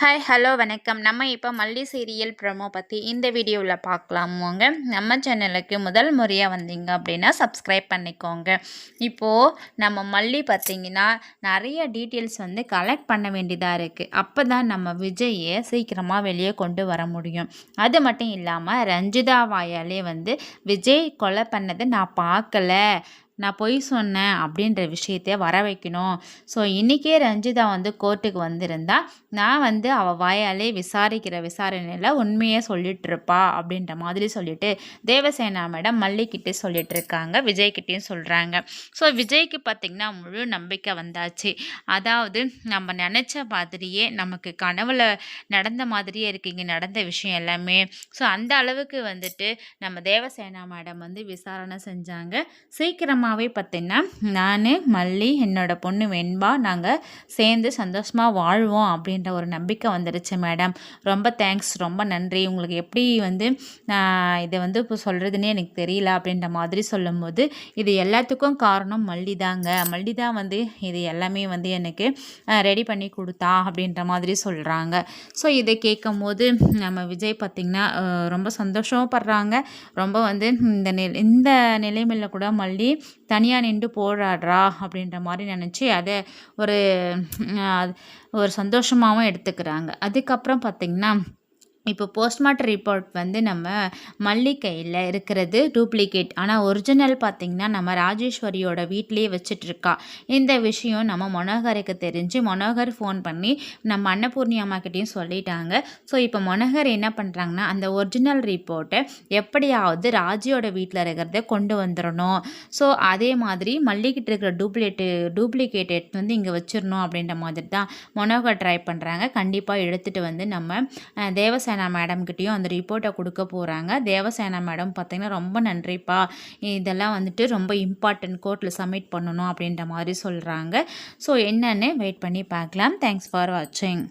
Hi hello வணக்கம். நம்ம இப்போ மல்லி சீரியல் ப்ரமோ பற்றி இந்த வீடியோவில் பார்க்கலாமோங்க நம்ம சேனலுக்கு முதல் முறையாக வந்தீங்க அப்படின்னா சப்ஸ்கிரைப் பண்ணிக்கோங்க. இப்போது நம்ம மல்லி பார்த்திங்கன்னா நிறைய டீட்டெயில்ஸ் வந்து கலெக்ட் பண்ண வேண்டியதாக இருக்குது அப்போ தான் நம்ம விஜயை சீக்கிரமாக வெளியே கொண்டு வர முடியும். அது மட்டும் இல்லாமல் ரஞ்சிதா வாயாலே வந்து விஜய் கொலை பண்ணதை நான் பார்க்கல. நான் பொய் சொன்னேன் அப்படின்ற விஷயத்தைய வர வைக்கணும். ஸோ இன்றைக்கே ரஞ்சிதா வந்து கோர்ட்டுக்கு வந்திருந்தா நான் வந்து அவள் வாயாலே விசாரிக்கிற விசாரணையில் உண்மையை சொல்லிகிட்ருப்பா அப்படின்ற மாதிரி சொல்லிட்டு தேவசேனா மேடம் மல்லிக்கிட்டே சொல்லிட்டு இருக்காங்க விஜய்கிட்டேயும் சொல்கிறாங்க ஸோ விஜய்க்கு பார்த்திங்கன்னா முழு நம்பிக்கை வந்தாச்சு. அதாவது நம்ம நினச்ச மாதிரியே நமக்கு கனவுல நடந்த மாதிரியே இருக்கு இங்கே நடந்த விஷயம் எல்லாமே. ஸோ அந்த அளவுக்கு வந்துட்டு நம்ம தேவசேனா மேடம் வந்து விசாரணை செஞ்சாங்க. சீக்கிரமாக சந்தோஷமாகவே பார்த்தீங்கன்னா நான் மல்லி என்னோடய பொண்ணு வெண்பா நாங்கள் சேர்ந்து சந்தோஷமாக வாழ்வோம் அப்படின்ற ஒரு நம்பிக்கை வந்துடுச்சு மேடம். ரொம்ப தேங்க்ஸ் ரொம்ப நன்றி. உங்களுக்கு எப்படி வந்து இதை வந்து இப்போ சொல்கிறதுனே எனக்கு தெரியல அப்படின்ற மாதிரி சொல்லும்போது இது எல்லாத்துக்கும் காரணம் மல்லி தாங்க மல்லி தான் வந்து இது எல்லாமே வந்து எனக்கு ரெடி பண்ணி கொடுத்தா அப்படின்ற மாதிரி சொல்கிறாங்க ஸோ இதை கேட்கும் போது நம்ம விஜய் பார்த்திங்கன்னா ரொம்ப சந்தோஷப்படுறாங்க ரொம்ப வந்து இந்த நில இந்த நிலைமையில் கூட மல்லி தனியாக நின்று போராடுறா அப்படின்ற மாதிரி நினச்சி அதை ஒரு ஒரு சந்தோஷமாகவும் எடுத்துக்கிறாங்க. அதுக்கப்புறம் பார்த்திங்கன்னா இப்போ போஸ்ட்மார்ட்டம் ரிப்போர்ட் வந்து நம்ம மல்லிகையில் இருக்கிறது டூப்ளிகேட் ஆனால் ஒரிஜினல் பார்த்திங்கன்னா நம்ம ராஜேஸ்வரியோட வீட்லேயே வச்சிட்ருக்கா. இந்த விஷயம் நம்ம மனோகருக்கு தெரிஞ்சு மனோகர் ஃபோன் பண்ணி நம்ம அன்னபூர்ணி அம்மாக்கிட்டேயும் சொல்லிட்டாங்க. ஸோ இப்போ மனோகர் என்ன பண்ணுறாங்கன்னா அந்த ஒரிஜினல் ரிப்போர்ட்டை எப்படியாவது ராஜியோட வீட்டில் இருக்கிறத கொண்டு வந்துடணும் ஸோ அதே மாதிரி மல்லிகிட்ட இருக்கிற டூப்ளிகேட்டு டூப்ளிகேட் எடுத்து வந்து இங்கே வச்சிடணும் அப்படின்ற மாதிரி தான் மனோகர் ட்ரை பண்ணுறாங்க கண்டிப்பாக எடுத்துகிட்டு வந்து நம்ம தேவசேன தேவசேனா மேடம்கிட்டையும் அந்த ரிப்போர்ட்டை கொடுக்க போகிறாங்க தேவசேனா மேடம் பார்த்திங்கன்னா ரொம்ப நன்றிப்பா. இதெல்லாம் வந்துட்டு ரொம்ப இம்பார்ட்டன்ட் கோர்ட்டில் சப்மிட் பண்ணணும் அப்படின்ற மாதிரி சொல்கிறாங்க ஸோ என்னென்னு வெயிட் பண்ணி பார்க்கலாம். தேங்க்ஸ் ஃபார் வாட்சிங்